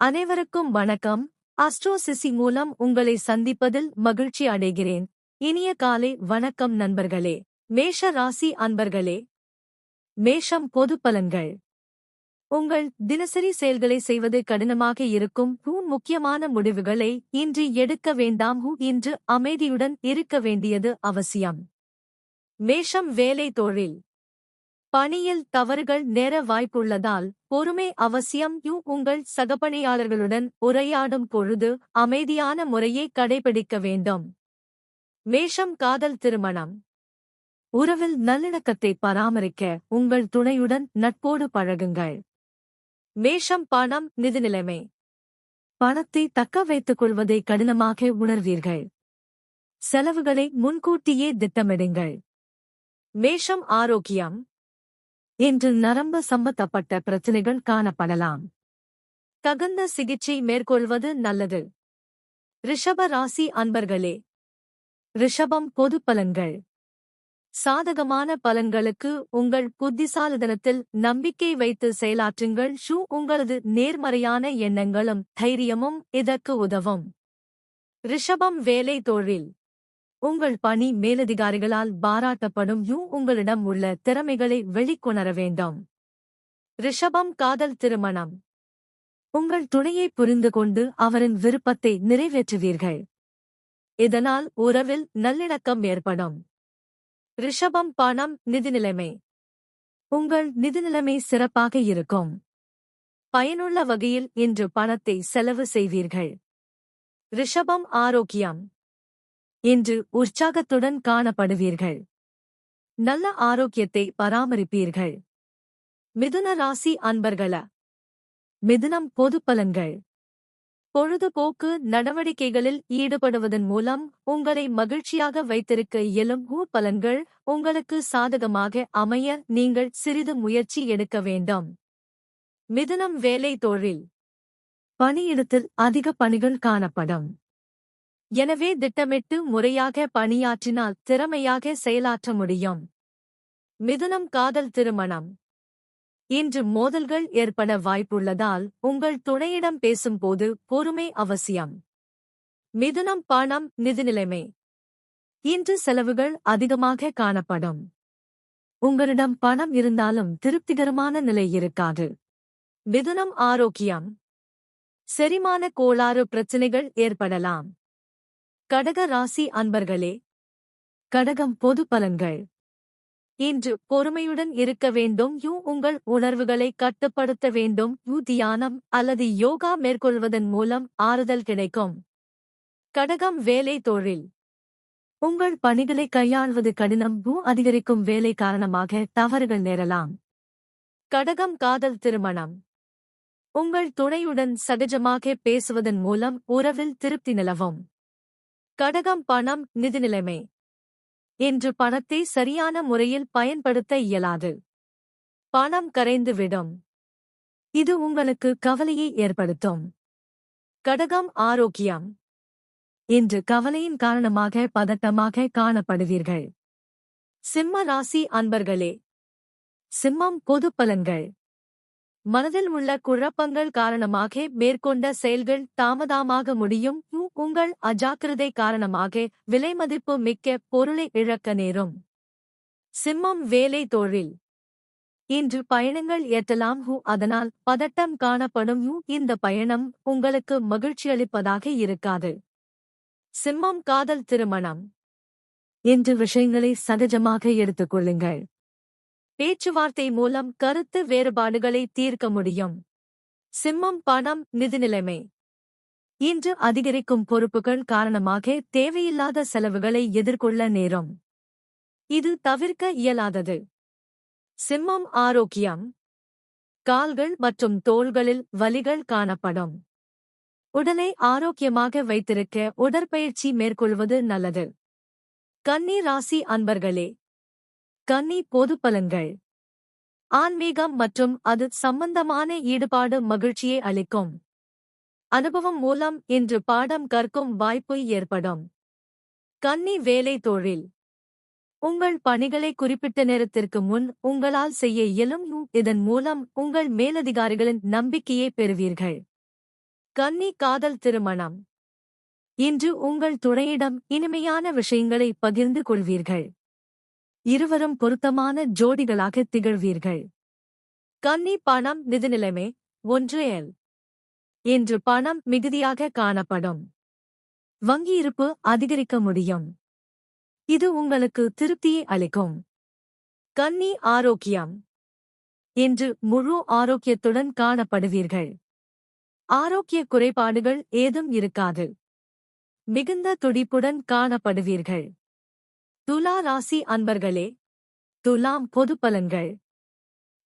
அனைவருக்கும் வணக்கம். அஸ்ட்ரோசிசி மூலம் உங்களை சந்திப்பதில் மகிழ்ச்சி அடைகிறேன். இனிய காலை வணக்கம் நண்பர்களே. மேஷ ராசி அன்பர்களே. மேஷம் பொது பலன்கள். உங்கள் தினசரி செயல்களை செய்வது கடினமாக இருக்கும். ஹூ முக்கியமான முடிவுகளை இன்று எடுக்க வேண்டாம். ஹூ இன்று அமைதியுடன் இருக்க வேண்டியது அவசியம். மேஷம் வேலை தொழில். பணியில் தவறுகள் நேர வாய்ப்புள்ளதால் பொறுமை அவசியம். யூ உங்கள் சகபணியாளர்களுடன் உரையாடும் பொழுது அமைதியான முறையை கடைபிடிக்க வேண்டும். மேஷம் காதல் திருமணம். உறவில் நல்லிணக்கத்தை பராமரிக்க உங்கள் துணையுடன் நட்போடு பழகுங்கள். மேஷம் பணம் நிதிநிலைமை பணத்தை தக்க வைத்துக் கொள்வதை கடினமாக உணர்வீர்கள். செலவுகளை முன்கூட்டியே திட்டமிடுங்கள். மேஷம் ஆரோக்கியம். இன்று நரம்பு சம்பந்தப்பட்ட பிரச்சினைகள் காணப்படலாம். தகுந்த சிகிச்சை மேற்கொள்வது நல்லது. ரிஷப ராசி அன்பர்களே ரிஷபம் பொது பலன்கள். சாதகமான பலன்களுக்கு உங்கள் புத்திசாலிதனத்தில் நம்பிக்கை வைத்து செயலாற்றுங்கள். ஷூ உங்களது நேர்மறையான எண்ணங்களும் தைரியமும் இதற்கு உதவும். ரிஷபம் வேலை தொழில். உங்கள் பணி மேலதிகாரிகளால் பாராட்டப்படும் யூ உங்களிடம் உள்ள திறமைகளை வெளிக்கொணர வேண்டும். ரிஷபம் காதல் திருமணம். உங்கள் துணையை புரிந்து கொண்டு அவரின் விருப்பத்தை நிறைவேற்றுவீர்கள். இதனால் உறவில் நல்லிணக்கம் ஏற்படும். ரிஷபம் பணம் நிதிநிலைமை உங்கள் நிதிநிலைமை சிறப்பாக இருக்கும். பயனுள்ள வகையில் இன்று பணத்தை செலவு செய்வீர்கள். ரிஷபம் ஆரோக்கியம். இன்று உற்சாகத்துடன் காணப்படுவீர்கள். நல்ல ஆரோக்கியத்தை பராமரிப்பீர்கள். மிதுன ராசி அன்பர்கள? மிதுனம் பொது பலன்கள். பொழுதுபோக்கு நடவடிக்கைகளில் ஈடுபடுவதன் மூலம் உங்களை மகிழ்ச்சியாக வைத்திருக்க இயலும் ஊர் பலன்கள் உங்களுக்கு சாதகமாக அமைய நீங்கள் சிறிது முயற்சி எடுக்க வேண்டும். மிதுனம் வேலை தொழில். பணியிடத்தில் அதிக பணிகள் காணப்படும். எனவே திட்டமிட்டு முறையாக பணியாற்றினால் திறமையாக செயலாற்ற முடியும். மிதுனம் காதல் திருமணம். இன்று மோதல்கள் ஏற்பட வாய்ப்புள்ளதால் உங்கள் துணையிடம் பேசும்போது பொறுமை அவசியம். மிதுனம் பணம் நிதிநிலைமை. இன்று செலவுகள் அதிகமாக காணப்படும். உங்களிடம் பணம் இருந்தாலும் திருப்திகரமான நிலை இருக்காது. மிதுனம் ஆரோக்கியம். செரிமான கோளாறு பிரச்சினைகள் ஏற்படலாம். கடக ராசி அன்பர்களே கடகம் பொது பலன்கள். இன்று பொறுமையுடன் இருக்க வேண்டும். யூ உங்கள் உணர்வுகளை கட்டுப்படுத்த வேண்டும். யூ தியானம் அல்லது யோகா மேற்கொள்வதன் மூலம் ஆறுதல் கிடைக்கும். கடகம் வேலை தொழில். உங்கள் பணிகளை கையாள்வது கடினம். பூ அதிகரிக்கும் வேலை காரணமாக தவறுகள் நேரலாம். கடகம் காதல் திருமணம். உங்கள் துணையுடன் சகஜமாக பேசுவதன் மூலம் உறவில் திருப்தி நிலவும். கடகம் பணம் நிதிநிலைமை என்று பணத்தை சரியான முறையில் பயன்படுத்த இயலாது. பணம் கரைந்துவிடும். இது உங்களுக்கு கவலையை ஏற்படுத்தும். கடகம் ஆரோக்கியம் இன்று கவலையின் காரணமாக பதட்டமாக காணப்படுவீர்கள். சிம்ம ராசி அன்பர்களே சிம்மம் பொது பலன்கள். மனதில் உள்ள குழப்பங்கள் காரணமாக மேற்கொண்ட செயல்கள் தாமதமாக முடியும். உங்கள் அஜாக்கிரதை காரணமாக விலைமதிப்பு மிக்க பொருளை இழக்க நேரும். சிம்மம் வேலை தொழில். இன்று பயணங்கள் ஏற்றலாம் ஹூ அதனால் பதட்டம் காணப்படும் ஹூ இந்த பயணம் உங்களுக்கு மகிழ்ச்சியளிப்பதாக இருக்காது. சிம்மம் காதல் திருமணம். இன்று விஷயங்களை சகஜமாக எடுத்துக் கொள்ளுங்கள். பேச்சுவார்த்தை மூலம் கருத்து வேறுபாடுகளை தீர்க்க முடியும். சிம்மம் பணம் நிதிநிலைமை இன்று அதிகரிக்கும் பொறுப்புகள் காரணமாக தேவையில்லாத செலவுகளை எதிர்கொள்ள நேரும். இது தவிர்க்க இயலாதது. சிம்மம் ஆரோக்கியம். கால்கள் மற்றும் தோள்களில் வலிகள் காணப்படும். உடலை ஆரோக்கியமாக வைத்திருக்க உடற்பயிற்சி மேற்கொள்வது நல்லது. கன்னி ராசி அன்பர்களே. கன்னி பொது பலன்கள் ஆன்மீகம் மற்றும் அது சம்பந்தமான ஈடுபாடு மகிழ்ச்சியை அளிக்கும். அனுபவம் மூலம் இன்று பாடம் கற்கும் வாய்ப்பு ஏற்படும். கன்னி வேலை தொழில். உங்கள் பணிகளை குறிப்பிட்ட நேரத்திற்கு முன் உங்களால் செய்ய இயலும் இதன் மூலம் உங்கள் மேலதிகாரிகளின் நம்பிக்கையை பெறுவீர்கள். கன்னி காதல் திருமணம். இன்று உங்கள் துணையிடம் இனிமையான விஷயங்களை பகிர்ந்து கொள்வீர்கள். இருவரும் பொருத்தமான ஜோடிகளாக திகழ்வீர்கள். கன்னி பணம் நிதிநிலைமை ஒன்று எல். என்று பணம் மிகுதியாக காணப்படும். வங்கியிருப்பு அதிகரிக்க முடியும். இது உங்களுக்கு திருப்தியை அளிக்கும். கன்னி ஆரோக்கியம் என்று முழு ஆரோக்கியத்துடன் காணப்படுவீர்கள். ஆரோக்கிய குறைபாடுகள் ஏதும் இருக்காது. மிகுந்த துடிப்புடன் காணப்படுவீர்கள். துலா ராசி அன்பர்களே துலாம் பொது பலன்கள்.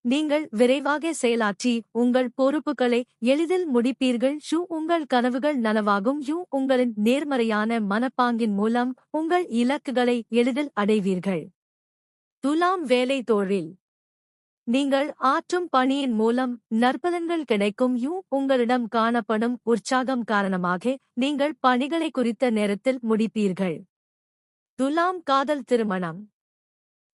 நீங்கள் விரைவாக செயலாற்றி உங்கள் பொறுப்புகளை எளிதில் முடிப்பீர்கள். ஷூ உங்கள் கனவுகள் நனவாகும். யூ உங்களின் நேர்மறையான மனப்பாங்கின் மூலம் உங்கள் இலக்குகளை எளிதில் அடைவீர்கள். துலாம் வேலை தோழில். நீங்கள் ஆற்றும் பணியின் மூலம் நற்பலன்கள் கிடைக்கும். யூ உங்களிடம் காணப்படும் உற்சாகம் காரணமாக நீங்கள் பணிகளை குறித்த நேரத்தில் முடிப்பீர்கள். துலாம் காதல் திருமணம்.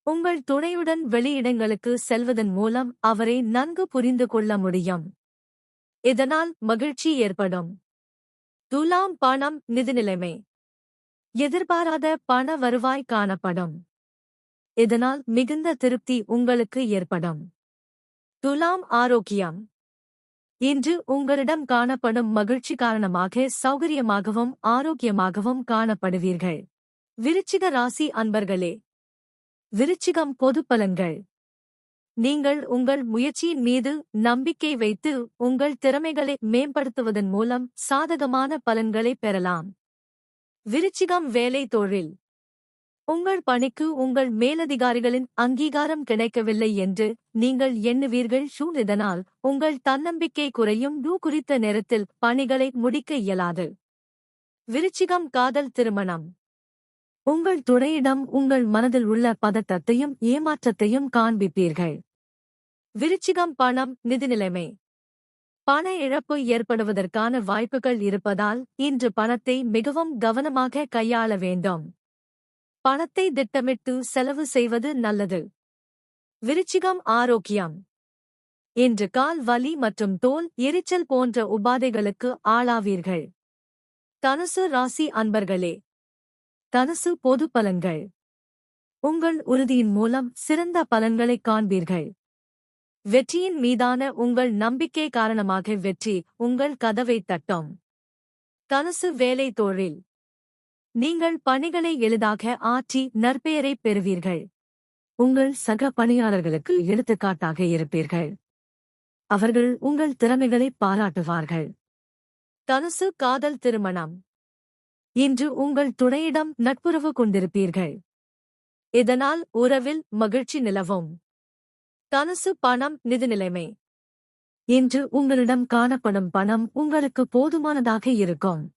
உங்கள் துணையுடன் வெளியிடங்களுக்கு செல்வதன் மூலம் அவரை நன்கு புரிந்து கொள்ள முடியும். இதனால் மகிழ்ச்சி ஏற்படும். துலாம் பணம் நிதிநிலைமை. எதிர்பாராத பண வருவாய் காணப்படும். இதனால் மிகுந்த திருப்தி உங்களுக்கு ஏற்படும். துலாம் ஆரோக்கியம். இன்று உங்களிடம் காணப்படும் மகிழ்ச்சி காரணமாக சௌகரியமாகவும் ஆரோக்கியமாகவும் காணப்படுவீர்கள். விருச்சிக ராசி அன்பர்களே விருச்சிகம் பொது பலன்கள். நீங்கள் உங்கள் முயற்சியின் மீது நம்பிக்கை வைத்து உங்கள் திறமைகளை மேம்படுத்துவதன் மூலம் சாதகமான பலன்களை பெறலாம். விருச்சிகம் வேலை தொழில். உங்கள் பணிக்கு உங்கள் மேலதிகாரிகளின் அங்கீகாரம் கிடைக்கவில்லை என்று நீங்கள் எண்ணுவீர்கள். ஷூ இதனால் உங்கள் தன்னம்பிக்கை குறையும். டூ குறித்த நேரத்தில் பணிகளை முடிக்க இயலாது. விருச்சிகம் காதல் திருமணம். உங்கள் துணையிடம் உங்கள் மனதில் உள்ள பதட்டத்தையும் ஏமாற்றத்தையும் காண்பிப்பீர்கள். விருச்சிகம் பணம் நிதிநிலைமை பண இழப்பு ஏற்படுவதற்கான வாய்ப்புகள் இருப்பதால் இன்று பணத்தை மிகவும் கவனமாக கையாள வேண்டும். பணத்தை திட்டமிட்டு செலவு செய்வது நல்லது. விருச்சிகம் ஆரோக்கியம். இன்று கால் வலி மற்றும் தோல் எரிச்சல் போன்ற உபாதைகளுக்கு ஆளாவீர்கள். தனுசு ராசி அன்பர்களே தனுசு பொது பலன்கள். உங்கள் உறுதியின் மூலம் சிறந்த பலன்களைக் காண்பீர்கள். வெற்றியின் மீதான உங்கள் நம்பிக்கை காரணமாக வெற்றி உங்கள் கதவை தட்டும். தனுசு வேலை தொழில். நீங்கள் பணிகளை எளிதாக ஆற்றி நற்பெயரை பெறுவீர்கள். உங்கள் சக பணியாளர்களுக்கு எடுத்துக்காட்டாக இருப்பீர்கள். அவர்கள் உங்கள் திறமைகளை பாராட்டுவார்கள். தனுசு காதல் திருமணம். இன்று உங்கள் துணையிடம் நட்புறவு கொண்டிருப்பீர்கள். இதனால் உறவில் மகிழ்ச்சி நிலவும். தனுசு பணம் நிதிநிலைமை இன்று உங்களிடம் காணப்படும் பணம் உங்களுக்கு போதுமானதாக இருக்கும்.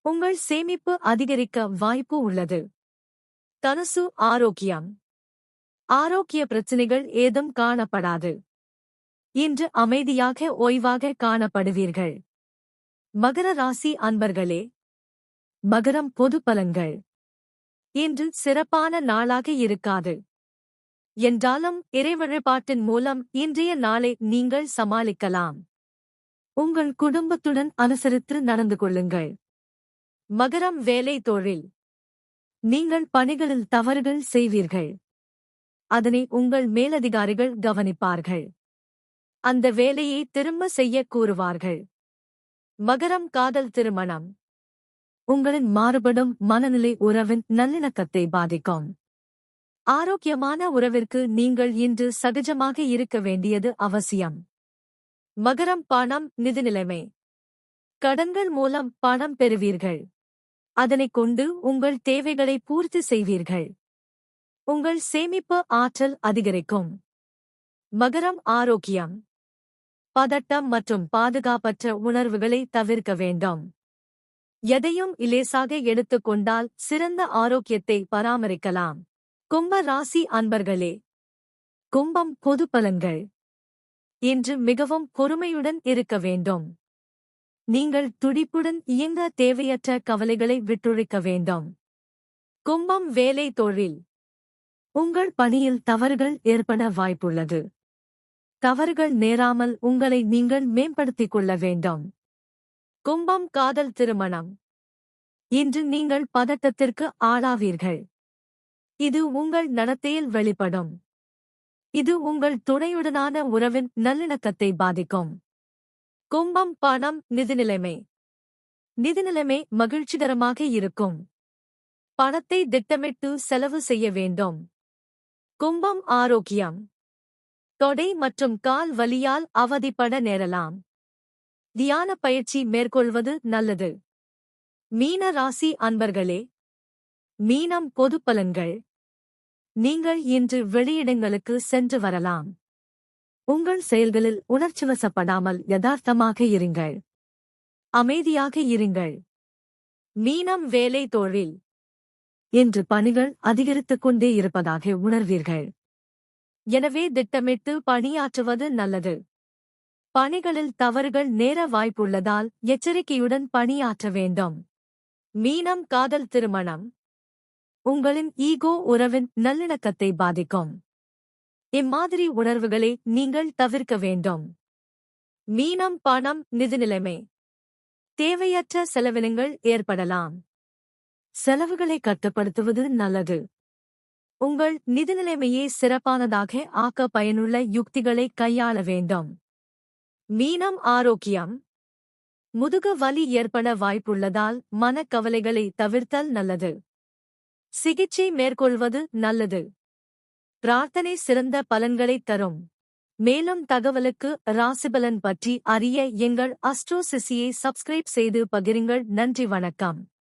உங்கள் சேமிப்பு அதிகரிக்க வாய்ப்பு உள்ளது. தனுசு ஆரோக்கியம். ஆரோக்கிய பிரச்சினைகள் ஏதும் காணப்படாது. இன்று அமைதியாக ஓய்வாக காணப்படுவீர்கள். மகர ராசி அன்பர்களே மகரம் பொது பலன்கள். இன்று சிறப்பான நாளாக இருக்காது. என்றாலும் இறைவழிபாட்டின் மூலம் இன்றைய நாளை நீங்கள் சமாளிக்கலாம். உங்கள் குடும்பத்துடன் அனுசரித்து நடந்து கொள்ளுங்கள். மகரம் வேலை தொழில். நீங்கள் பணிகளில் தவறுகள் செய்வீர்கள். அதனை உங்கள் மேலதிகாரிகள் கவனிப்பார்கள். அந்த வேலையை திரும்ப செய்ய கூறுவார்கள். மகரம் காதல் திருமணம். உங்களின் மாறுபடும் மனநிலை உறவின் நல்லிணக்கத்தை பாதிக்கும். ஆரோக்கியமான உறவிற்கு நீங்கள் இன்று சகஜமாக இருக்க வேண்டியது அவசியம். மகரம் பணம் நிதிநிலைமை கடன்கள் மூலம் பணம் பெறுவீர்கள். அதனைக் கொண்டு உங்கள் தேவைகளை பூர்த்தி செய்வீர்கள். உங்கள் சேமிப்பு ஆற்றல் அதிகரிக்கும். மகரம் ஆரோக்கியம். பதட்டம் மற்றும் பாதுகாப்பற்ற உணர்வுகளை தவிர்க்க வேண்டும். எதையும் இலேசாக எடுத்துக்கொண்டால் சிறந்த ஆரோக்கியத்தை பராமரிக்கலாம். கும்ப ராசி அன்பர்களே கும்பம் பொது பலன்கள். இன்று மிகவும் பொறுமையுடன் இருக்க வேண்டும். நீங்கள் துடிப்புடன் இயங்க தேவையற்ற கவலைகளை விட்டுழிக்க வேண்டும். கும்பம் வேலை தொழில். உங்கள் பணியில் தவறுகள் ஏற்பட வாய்ப்புள்ளது. தவறுகள் நேராமல் உங்களை நீங்கள் மேம்படுத்திக் கொள்ள வேண்டும். கும்பம் காதல் திருமணம். இன்று நீங்கள் பதட்டத்திற்கு ஆளாவீர்கள். இது உங்கள் நடத்தையில் வெளிப்படும். இது உங்கள் துணையுடனான உறவின் நல்லிணக்கத்தை பாதிக்கும். கும்பம் பணம் நிதிநிலைமை நிதிநிலைமை மகிழ்ச்சிகரமாக இருக்கும். பணத்தை திட்டமிட்டு செலவு செய்ய வேண்டும். கும்பம் ஆரோக்கியம். தொடை மற்றும் கால் வலியால் அவதிப்பட நேரலாம். தியான பயிற்சி மேற்கொள்வது நல்லது. மீன ராசி அன்பர்களே மீனம் பொது பலன்கள். நீங்கள் இன்று வெளியிடங்களுக்கு சென்று வரலாம். உங்கள் செயல்களில் உணர்ச்சிவசப்படாமல் யதார்த்தமாக இருங்கள். அமைதியாக இருங்கள். மீனம் வேலை தொழில். இன்று பணிகள் அதிகரித்துக் கொண்டே இருப்பதாக உணர்வீர்கள். எனவே திட்டமிட்டு பணியாற்றுவது நல்லது. பணிகளில் தவறுகள் நேர வாய்ப்புள்ளதால் எச்சரிக்கையுடன் பணியாற்ற வேண்டும். மீனம் காதல் திருமணம். உங்களின் ஈகோ உறவின் நல்லிணக்கத்தை பாதிக்கும். இம்மாதிரி உணர்வுகளை நீங்கள் தவிர்க்க வேண்டும். மீனம் பணம் நிதிநிலைமை தேவையற்ற செலவினங்கள் ஏற்படலாம். செலவுகளை கட்டுப்படுத்துவது நல்லது. உங்கள் நிதிநிலைமையை சிறப்பானதாக ஆக்க பயனுள்ள யுக்திகளை கையாள வேண்டும். மீனம் ஆரோக்கியம். முதுகு வலி ஏற்பட வாய்ப்புள்ளதால் மனக்கவலைகளை தவிர்த்தல் நல்லது. சிகிச்சை மேற்கொள்வது நல்லது. பிரார்த்தனை சிறந்த பலன்களைத் தரும். மேலும் தகவலுக்கு ராசிபலன் பற்றி அறிய எங்கள் அஸ்ட்ரோசிசியை சப்ஸ்கிரைப் செய்து பகிருங்கள். நன்றி வணக்கம்.